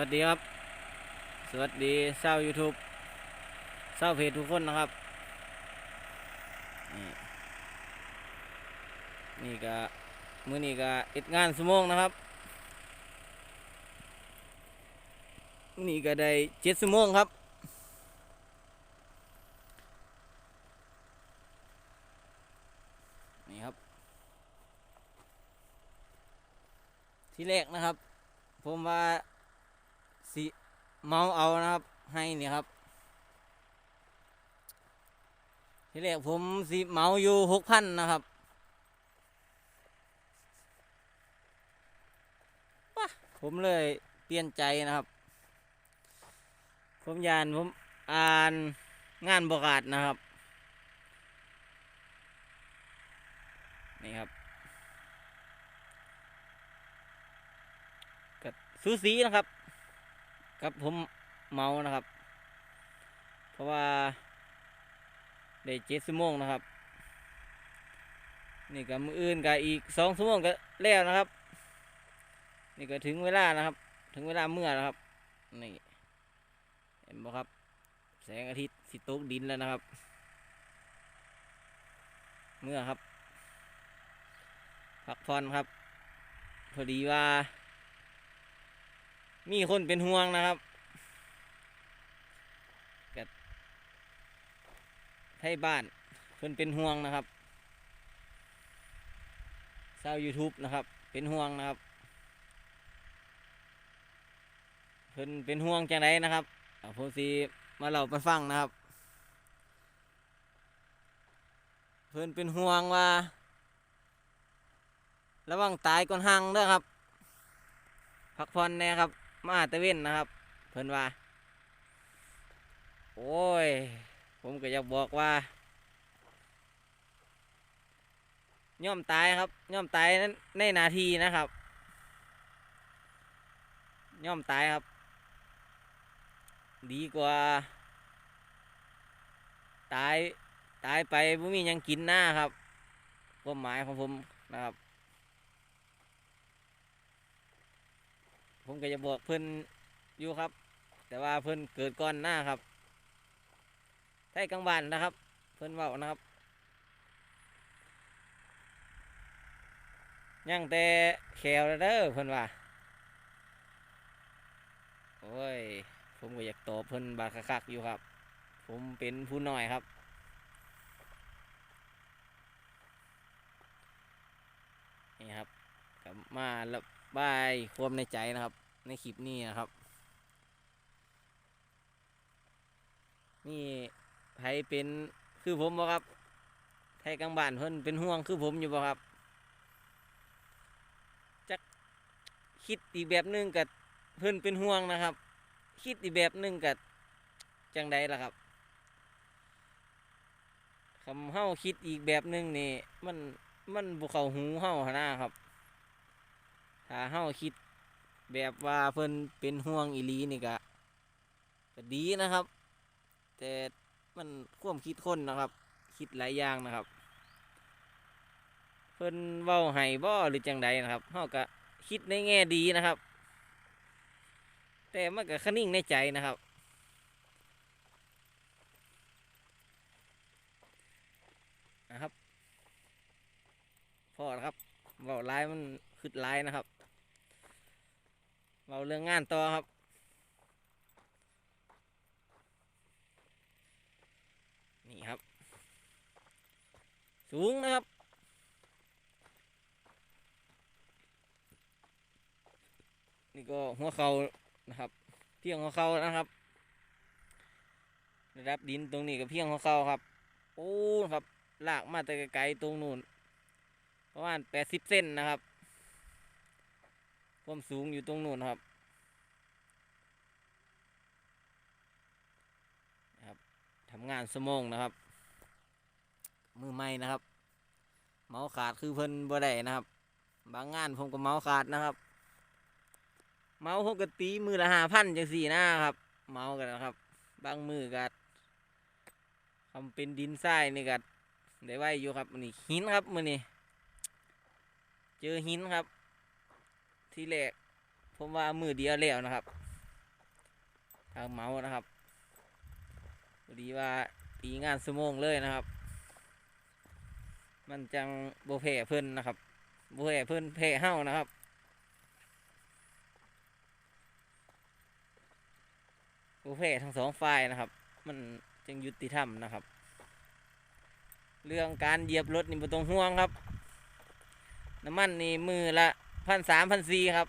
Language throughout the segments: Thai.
วัสดีครับ สวัสดีเศร้า YouTube เศร้าเพจทุกคนนะครับ นี่นี่ก็มือนี้ก็เอ็ดงานสมองนะครับมือนี่ก็ได้เจ็ดสมองครับ นี่ครับ ที่แรกนะครับ ผมว่า สิเมาเอานะครับ ให้นี่ครับ ที่แรกผมสิเมาอยู่หกพันนะครับว้าผมเลยเปลี่ยนใจนะครับ ผมยานผมอ่านงานประกาศนะครับ นี่ครับกับสูสีนะครับ กับผมเมานะครับ เพราะว่าได้เจ็ดชั่วโมงนะครับ นี่ก็มืออื่นก็อีกสองชั่วโมงก็แล้วนะครับ นี่ก็ถึงเวลานะครับ ถึงเวลาเมื่อแล้วครับนี่เห็นไหมครับ แสงอาทิตย์สิตกดินแล้วนะครับ เมื่อครับพักผ่อนครับ พอดีว่า มีคนเป็นห่วงนะครับกับให้บ้านเพิ่นเป็นห่วงนะครับชาว YouTube นะครับ เป็นห่วงนะครับ เพิ่นเป็นห่วงจังไดนะครับอาผมสิมาเล่าไปฟังนะครับ เพิ่นเป็นห่วงว่า ระวังตายก่อนหังเด้อครับ พักผ่อนแน่ครับ มาตะเว้นนะครับ เพิ่นว่า โอ้ย ผมก็อยากบอกว่าย่อมตายครับย่อมตายนั้นในนาทีนะครับย่อมตายครับ ดีกว่า ตายตายไปบ่มียังกินหน้าครับความหมายของผมนะครับ ผมก็จะบอกเพิ่นอยู่ครับ แต่ว่าเพิ่นเกิดก่อนหน้าครับไทยกลางบ้านนะครับ เพิ่นเว้านะครับย่างแต่แขวแล้วเด้อเพิ่นว่าโอ้ย ผมก็อยากตอบเพิ่นบาคักๆอยู่ครับ ผมเป็นผู้น้อยครับนี่ครับกลับมาระ บายความในใจนะครับ ในคลิปนี้นะครับ นี่ไผเป็นคือผมบ่ครับไทยกลางบ้านเพิ่นเป็นห่วงคือผมอยู่บ่ครับจักคิดอีกแบบนึงกับเพิ่นเป็นห่วงนะครับ คิดอีกแบบนึงกับจังใดล่ะครับคำเฮาคิดอีกแบบนึงนี่มันมันบุเขาหูเฮาหนนะครับ ถ้าเฮาคิดแบบว่าเพิ่นเป็นห่วงอีหลีนี่ก็ก็ดีนะครับ แต่มันควมคิดคนนะครับ คิดหลายอย่างนะครับ เพิ่นเว้าให้บ่หรือจังใดนะครับเฮาก็คิดในแง่ดีนะครับ แต่มันก็คนิ่งในใจนะครับนะครับพอครับเว้าร้ายมันคืดร้ายนะครับ เราเรื่องงานต่อครับ นี่ครับ สูงนะครับ นี่ก็หัวเขานะครับ เพียงหัวเขานะครับระดับดินตรงนี้ก็เพียงหัวเขาครับโอ้ครับลากมาแต่ไกลๆตรงนู้นประมาณแปดสิบเซนนะครับ ความสูงอยู่ตรงนู้นครับนะครับทำงานสมองนะครับ มือใหม่นะครับ เมาส์ขาดคือเพิ่นบ่ได้นะครับ บางงานผมก็เมาส์ขาดนะครับ เมาส์ผมก็ตีมือละห้าพันจังสี่หนะครับ เมาส์กันนะครับ บางมือก็ทำเป็นดินทรายนี่ก็ได้ไว้อยู่ครับนนี้หินครับมือนี้เจอหินครับ ที่แรกผมว่ามือเดียวแล้วนะครับทางเมาส์นะครับดีว่าตีงานสมองเลยนะครับ มันจังโบเพเพิ่นนะครับโบเพเพิ่นเพเฮ้านะครับโบเพทั้งสองฝ่ายนะครับ มันจึงยุติธรรมนะครับ เรื่องการเหยียบรถนี่บ่ต้องห่วงครับ น้ำมันนี่มือละ พันสามพันสี่ครับ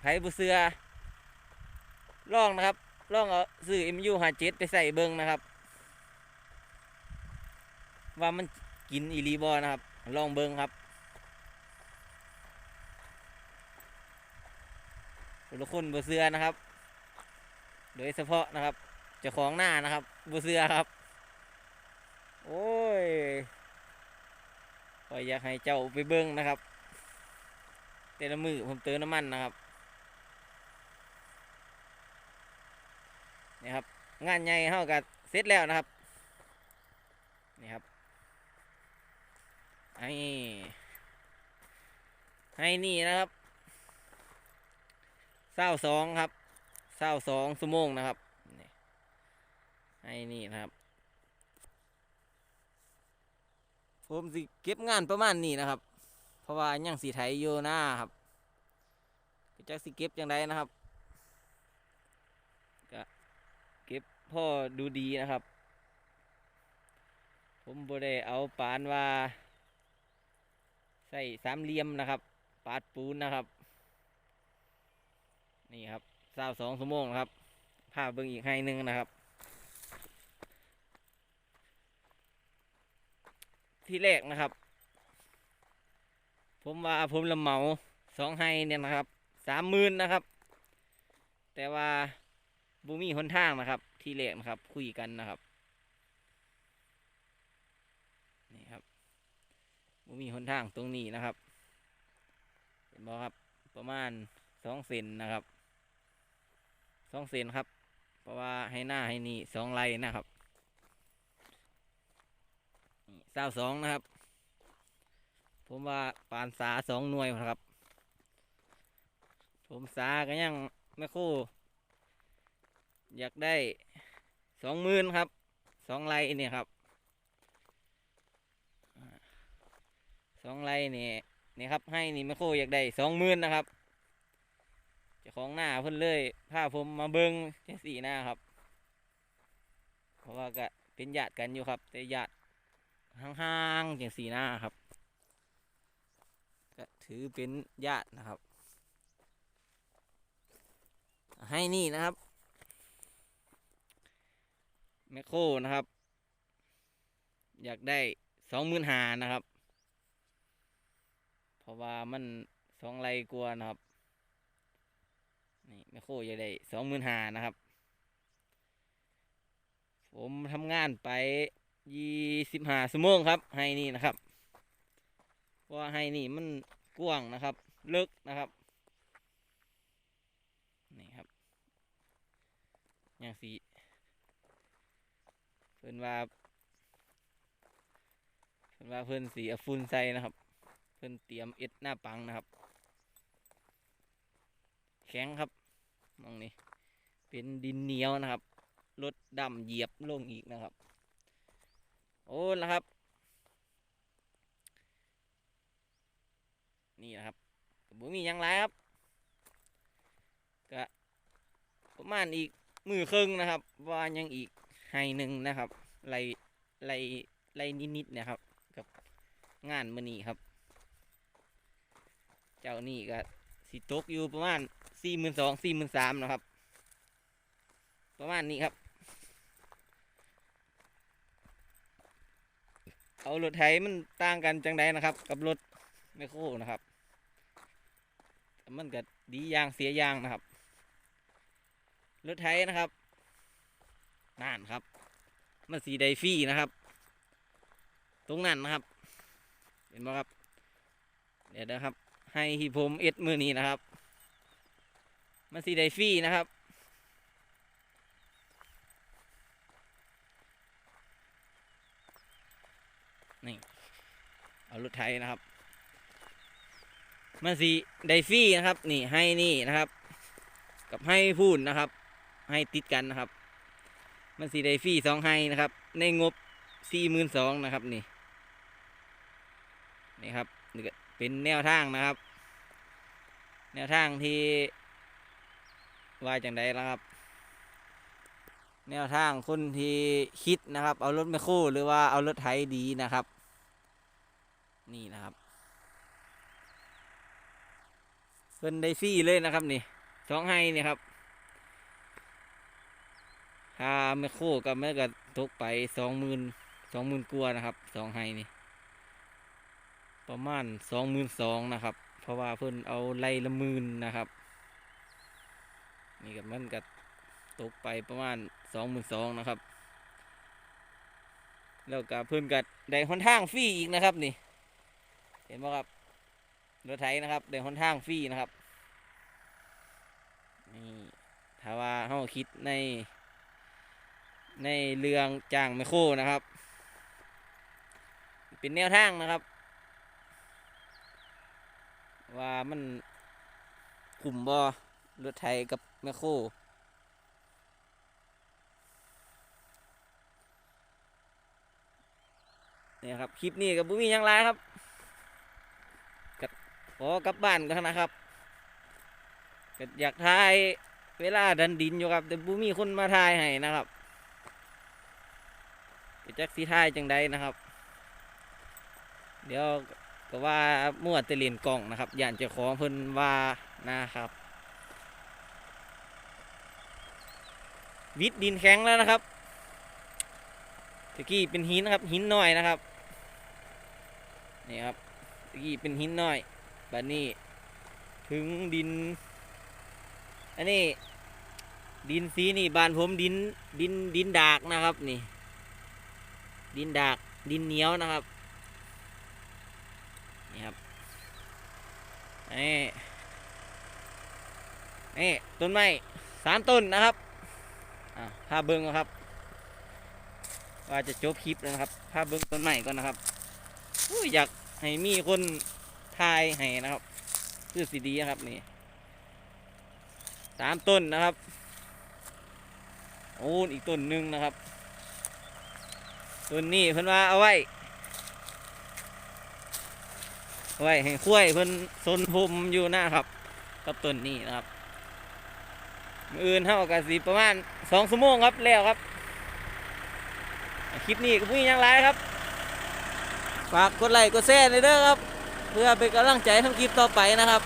ไผ่บุเสือลองนะครับลองเอาซื้อ MU หาเจ็ดไปใส่เบิงนะครับ ว่ามันกินอีหลีบอนะครับลองเบิงครับคนละคนบุเสือนะครับ โดยเฉพาะนะครับเจ้าของหน้านะครับบุเสือครับ โอ้ยขอยอยากให้เจ้าไปเบิ้งนะครับ แต่ละมือผมเติมน้ำมันนะครับนี่ครับ งานใหญ่เท่ากับเสร็จแล้วนะครับนี่ครับให้ให้นี่นะครับเศร้าสองครับเศร้าสองชั่วโมงนะครับให้นี่นะครับ ผมสิเก็บงานประมาณนี้นะครับ เพราะว่ายังสีไทยอยู่หน้าครับจักสิเก็บจังไดนะครับก็เก็บพ่อดูดีนะครับ ผมบได้เอาปานว่าใส่สามเหลี่ยมนะครับ ปาดปูนนะครับ นี่ครับเศร้าสองชั่วโมงนะครับภาพเบิ่งอีกให้หนึ่งนะครับ ที่แรกนะครับ ผมว่าผมละเหมาสองไฮเนี่ยนะครับสามหมื่นนะครับ แต่ว่าบูมีหนทางนะครับ ที่แรกนะครับ คุยกันนะครับนี่ครับบูมีหนทางตรงนี้นะครับเห็นบ่ครับประมาณสองเซนนะครับสองเซนครับ เพราะว่าให้หน้าให้นี่สองไรนะครับเศร้าสองนะครับ ผมว่าปานสาสองหน่วยครับ ผมสาก็ยังไม่คู่ อยากได้สองหมื่นครับสองไรเนี่ครับสองไรเนี่นี่ครับให้นี่ไม่คู่อยากได้สองหมื่นนะครับจ้าของหน้าเพิ่นเลยพาผมมาเบิงแค่สี่หน้าครับ เพราะว่าก็เป็นญาติกันอยู่ครับ แต่ญาติห่างๆอย่างสี่หน้าครับ ถือเป็นญาตินะครับ ให้นี่นะครับแมคโครนะครับ อยากได้สองหมื่นหานะครับ เพราะว่ามันสองไรกลัวนะครับนี่แมคโครอยากได้สองหมื่นหานะครับ ผมทำงานไปยี่สิบห้าชั่วโมงครับ ให้นี่นะครับ เพราะว่าให้นี่มัน กว้างนะครับ ลึกนะครับ นี่ครับอย่างสีเพิ่นว่าเพิ่นว่าเพิ่นสีอาฝุ่นใสนะครับ เพิ่นเตรียมเอ็ดหน้าปังนะครับ แข็งครับมองนี่เป็นดินเหนียวนะครับรถดำเหยียบลงอีกนะครับ โอ้นะครับ นี่นะครับก็บ่มียังไรครับก็ประมาณอีกมือครึ่งนะครับว่ายังอีกให้หนึ่งนะครับไล่ไล่ไล่นิดๆนะครับ กับงานมือนี้ครับ เจ้านี่ก็สิตกอยู่ประมาณสี่หมื่นสองสี่หมื่นสามนะครับ ประมาณนี้ครับ เอารถไถมันต่างกันจังใดนะครับ กับรถแมคโครนะครับ มันก็ดีอย่างเสียอย่างนะครับรถไถนะครับนั่นครับ มันสีไดฟี่นะครับ ตรงนั้นนะครับ เห็นไหมครับ เดี๋ยวนะครับ ให้ที่ผมเอ็ดมือนี้นะครับ มันสีไดฟี่นะครับนี่เอารถไถนะครับ มันสีไดฟี่นะครับ นี่ให้นี่นะครับ กับให้พูนนะครับ ให้ติดกันนะครับ มันสีไดฟรีสองให้นะครับ ในงบสี่หมื่นสองนะครับนี่นี่ครับนี่ก็เป็นแนวทางนะครับ แนวทางที่ว่าจังไดแล้วครับ แนวทางคนที่คิดนะครับ เอารถแมคโครหรือว่าเอารถไถดีนะครับ นี่นะครับ เพิ่นได้ฟรีเลยนะครับนี่สองให้นี่ครับค่าแมคโคกับแม่ก็ตกไปสองหมื่นสองหมื่นกว่านะครับสองให้นี่ ประมาณสองหมื่นสองนะครับ เพราะว่าเพิ่นเอาไล่ละหมื่นนะครับ นี่กับมันก็ตกไปประมาณสองหมื่นสองนะครับ แล้วก็เพิ่นก็ได้หนทางฟรีอีกนะครับนี่ เห็นไหมครับ รถไถนะครับได้หนทางฟรีนะครับนี่ถ้าว่าเฮาคิดใน ในเรื่องจ้างไมโครนะครับ เป็นแนวทางนะครับ ว่ามันกลุ่มบอรถไถกับแมคโครเนี่ยครับ คลิปนี้กับบุ้มียังไรครับ ขอกลับบ้านกันนะครับก็อยากถ่ายเวลาดันดินอยู่ครับ แต่บุมีคนมาถ่ายให้นะครับก็จักสีถ่ายจังใดนะครับ เดี๋ยวก็ว่ามั่วตะเลียนกล่องนะครับย่านเจ้าของเพิ่นว่านะครับ วิดดินแข็งแล้วนะครับตะกี้เป็นหินนะครับหินน้อยนะครับนี่ครับตะกี้เป็นหินน้อย บัดนี้ถึงดิน อันนี้ ดินสีนี่บานผมดินดินดินดากนะครับนี่ ดินดากดินเหนียวนะครับนี่ครับนี่นี่ต้นไม้สามต้นนะครับอ่าพเบิ้งนะครับ ว่าจะจบคลิปแล้วนะครับพาพเบิ้งต้นไม้ก่อนนะครับอยากให้มีคน ทายให้นะครับคือสีดีนะครับนี่สามต้นนะครับโอ้อีกต้นหนึ่งนะครับต้นนี้เพิ่นว่าเอาไว้เอาไว้ให้คุ้ยเพิ่นสนพมอยู่หน้าครับ กับต้นนี้นะครับอื่นเท่ากับสีประมาณสองชั่วโมงครับแล้วครับ คลิปนี้ก็พุ่งยังไรครับ ฝากกดไลค์กดแชร์เลยเด้อครับ เพื่อเป็นกำลังใจทำคลิปต่อไปนะครับ